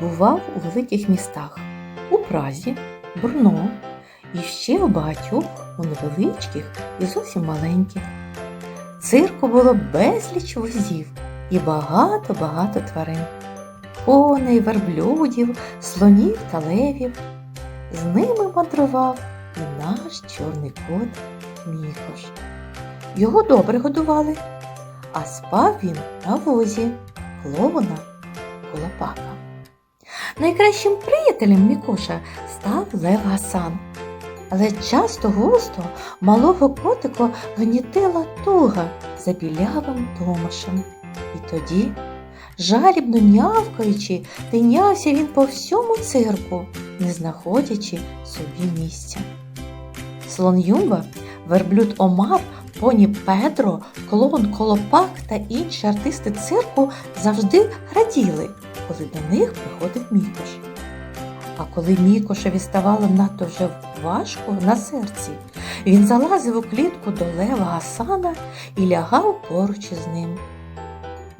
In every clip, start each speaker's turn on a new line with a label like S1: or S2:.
S1: Побував у великих містах у Празі, Брно і ще у багатьох у невеличких і зовсім маленьких. Цирку було безліч возів і багато-багато тварин. Коней, верблюдів, слонів та левів. З ними мандрував і наш чорний кот Мікош. Його добре годували, а спав він на возі клоуна Колопака. Найкращим приятелем Мікоша став Лев Гасан. Але часто густо малого котика гнітила туга за білявим Томашем. І тоді, жалібно нявкаючи, тинявся він по всьому цирку, не знаходячи собі місця. Слон Юмба, верблюд Омар, поні Педро, клоун Колопак та інші артисти цирку завжди раділи, коли до них приходив Мікош. А коли Мікошеві ставало надто вже важко на серці, він залазив у клітку до Лева Гасана і лягав поруч із ним.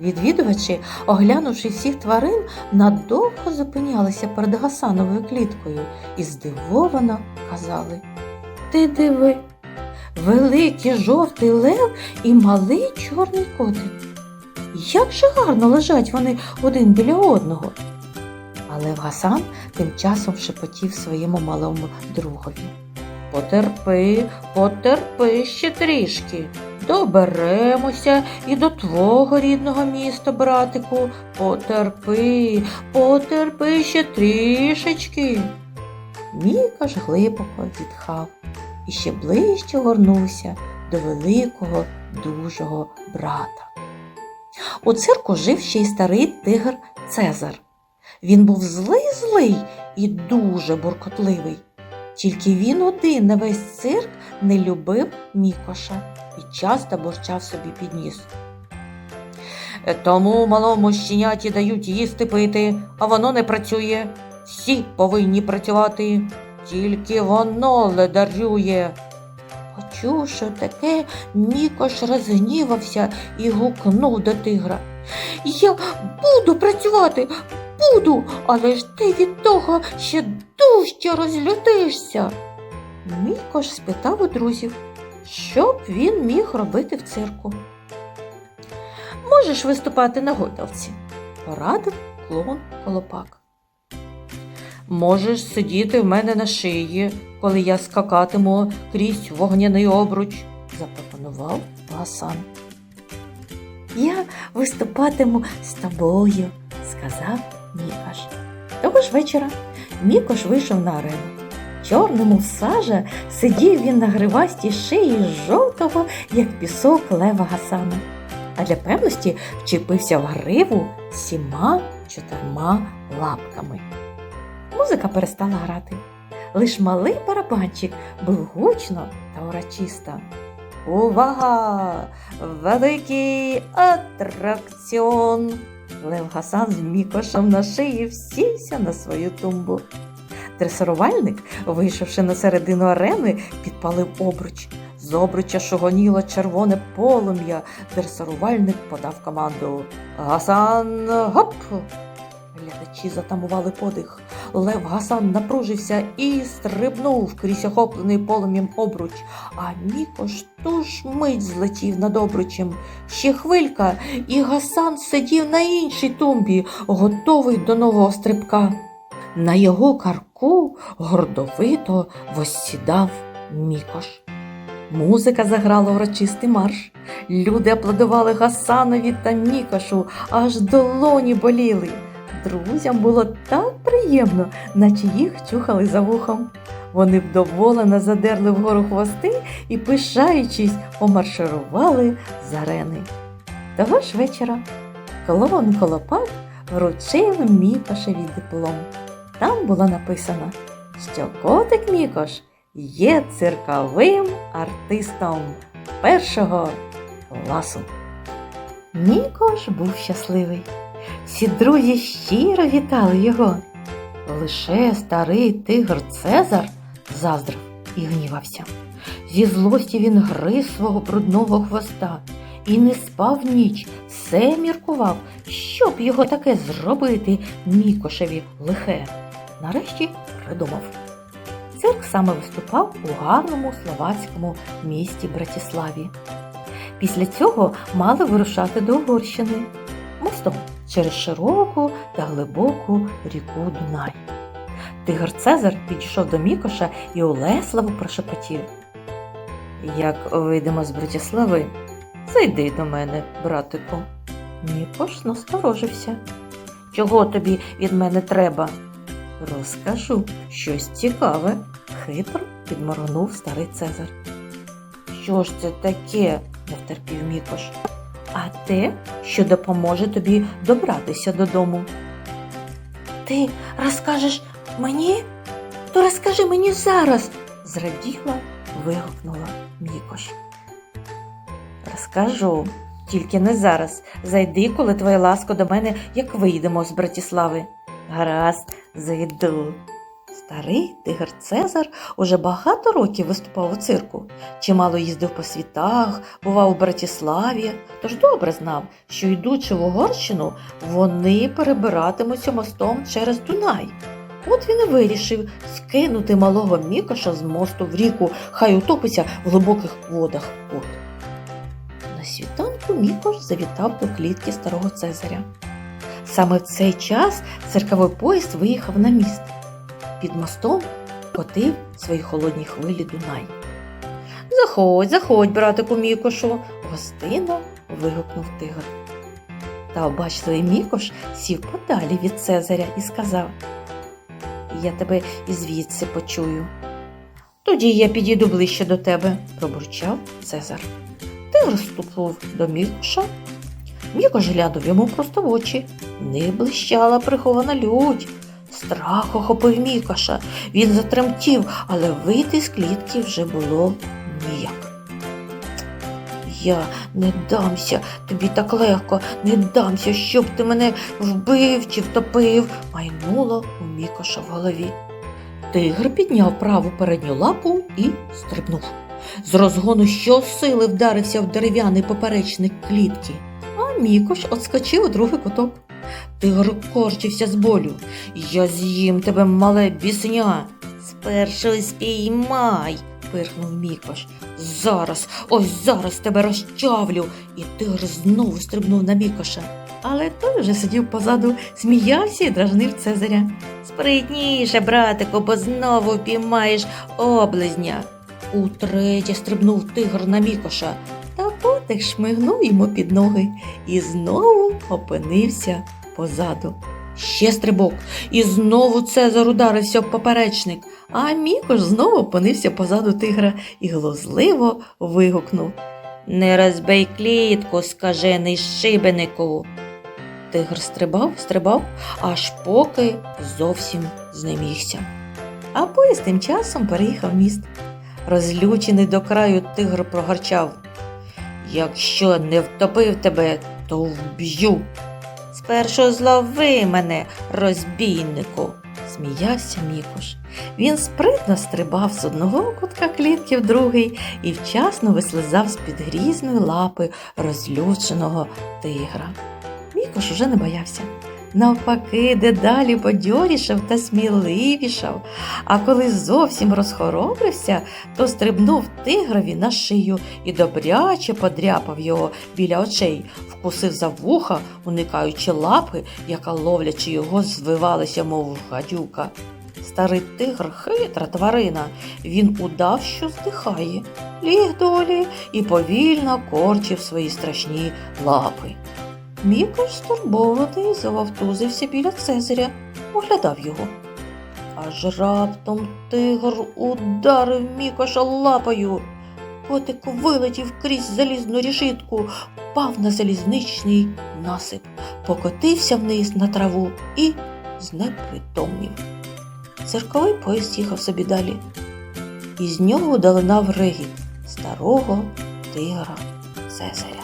S1: Відвідувачі, оглянувши всіх тварин, надовго зупинялися перед Гасановою кліткою і здивовано казали Ти диви, великий жовтий лев і малий чорний котик. Як же гарно лежать вони один біля одного. Але Гасан тим часом шепотів своєму малому другові. Потерпи, потерпи ще трішки. Доберемося і до твого рідного міста, братику. Потерпи, потерпи ще трішечки. Міка ж глибоко відхав і ще ближче горнувся до великого дужого брата. У цирку жив ще й старий тигр Цезар. Він був злий злий і дуже буркотливий. Тільки він один на весь цирк не любив Мікоша і часто борчав собі під ніс. Тому малому щеняті дають їсти пити, а воно не працює. Всі повинні працювати, тільки воно ледарює. Почувши таке, Мікош розгнівався і гукнув до тигра. Я буду працювати, буду, але ж ти від того ще дужче розлютишся. Мікош спитав у друзів, що б він міг робити в цирку. Можеш виступати на гойдалці, порадив клоун Колопак. Можеш сидіти в мене на шиї, коли я скакатиму крізь вогняний обруч, запропонував Гасан. Я виступатиму з тобою, сказав Мікаш. Того ж вечора Мікош вийшов на арену. Чорному сажа сидів він на гривастій шиї жовтого, як пісок лева Гасана, а для певності вчепився в гриву сіма чотирма лапками. Музика перестала грати. Лиш малий барабанчик був гучно та урочисто. Увага! Великий атракціон! Лев Гасан з Мікошем на шиї всівся на свою тумбу. Дресирувальник, вийшовши на середину арени, підпалив обруч. З обруча шогоніло червоне полум'я. Дресирувальник подав команду Гасан гоп! Глядачі затамували подих. Лев Гасан напружився і стрибнув крізь охоплений полум'ям обруч, а Мікош ж мить злетів над обручем. Ще хвилька, і Гасан сидів на іншій тумбі, готовий до нового стрибка. На його карку гордовито воссідав Мікош. Музика заграла урочистий марш. Люди аплодували Гасанові та Мікошу, аж долоні боліли. Друзям було так приємно, наче їх чухали за вухом. Вони вдоволено задерли вгору хвости і, пишаючись, помарширували з арени. Того ж вечора клоун Колопак вручив Мікошеві диплом. Там було написано, що котик Мікош є цирковим артистом першого класу. Мікош був щасливий. Всі друзі щиро вітали його. Лише старий тигр Цезар заздрив і гнівався. Зі злості він гриз свого брудного хвоста і не спав ніч, все міркував, що б його таке зробити Мікошеві лихе. Нарешті придумав. Цирк саме виступав у гарному словацькому місті Братіславі. Після цього мали вирушати до Угорщини мостом через широку та глибоку ріку Дунай. Тигр Цезар підійшов до Мікоша і улесливо прошепотів. Як вийдемо з Братіслави, зайди до мене, братику. Мікош насторожився. Чого тобі від мене треба? Розкажу щось цікаве, хитро підморгнув старий Цезар. Що ж це таке? не втерпів Мікош. А те, що допоможе тобі добратися додому. Ти розкажеш мені? То розкажи мені зараз, зраділа, вигукнула Мікош. Розкажу, тільки не зараз. Зайди, коли твоя ласка до мене, як вийдемо з Братіслави. Гаразд, зайду. Старий тигр Цезар уже багато років виступав у цирку, чимало їздив по світах, бував у Братіславі, тож добре знав, що йдучи в Угорщину, вони перебиратимуться мостом через Дунай. От він і вирішив скинути малого Мікоша з мосту в ріку, хай утопиться в глибоких водах. От. На світанку Мікош завітав до клітки старого Цезаря. Саме в цей час цирковий поїзд виїхав на міст. Під мостом котив свої холодні хвилі Дунай. Заходь, заходь, братику Мікошу, гостинно вигукнув тигр. Та обачливий Мікош сів подалі від Цезаря і сказав Я тебе і звідси почую. Тоді я підійду ближче до тебе, пробурчав Цезар. Тигр ступив до Мікоша. Мікош глянув йому просто в очі. Не блищала прихована лють. Страх охопив Мікоша. Він затремтів, але вийти з клітки вже було ніяк. Я не дамся, тобі так легко, не дамся, щоб ти мене вбив чи втопив, майнуло у Мікоша в голові. Тигр підняв праву передню лапу і стрибнув. З розгону щосили вдарився в дерев'яний поперечник клітки, а Мікош отскочив у другий куток. Тигр корчився з болю. Я з'їм тебе, мале бісня. Спершу спіймай, пирхнув Мікош. Зараз, ось зараз тебе розчавлю. І тигр знову стрибнув на Мікоша. Але той вже сидів позаду, сміявся і дражнив Цезаря. Спритніше, братику, бо знову впіймаєш облизня. Утретє стрибнув тигр на Мікоша, та потик шмигнув йому під ноги і знову опинився позаду. Ще стрибок, і знову Цезар ударився в поперечник, а Мікош знову опинився позаду тигра і глузливо вигукнув Не розбий клітку, скажений шибенику. Тигр стрибав, стрибав, аж поки зовсім знемігся. А поїзд тим часом переїхав міст. Розлючений до краю тигр прогарчав. Якщо не втопив тебе, то вб'ю. Спершу злови мене, розбійнику, сміявся Мікош. Він спритно стрибав з одного кутка клітки в другий і вчасно вислизав з-під грізної лапи розлюченого тигра. Мікош уже не боявся. Навпаки, дедалі бадьорішав та сміливішав, а коли зовсім розхоробрився, то стрибнув тигрові на шию і добряче подряпав його біля очей, вкусив за вуха, уникаючи лапи, яка ловлячи його, звивалася, мов гадюка. Старий тигр хитра тварина. Він удав, що здихає, ліг долі і повільно корчив свої страшні лапи. Мікош стурбований завовтузився біля Цезаря, оглядав його. Аж раптом тигр ударив Мікоша лапою. Котик вилетів крізь залізну рішитку, впав на залізничний насип, покотився вниз на траву і знепритомнів. Цирковий поїзд їхав собі далі. Із нього долинав регіт старого тигра Цезаря.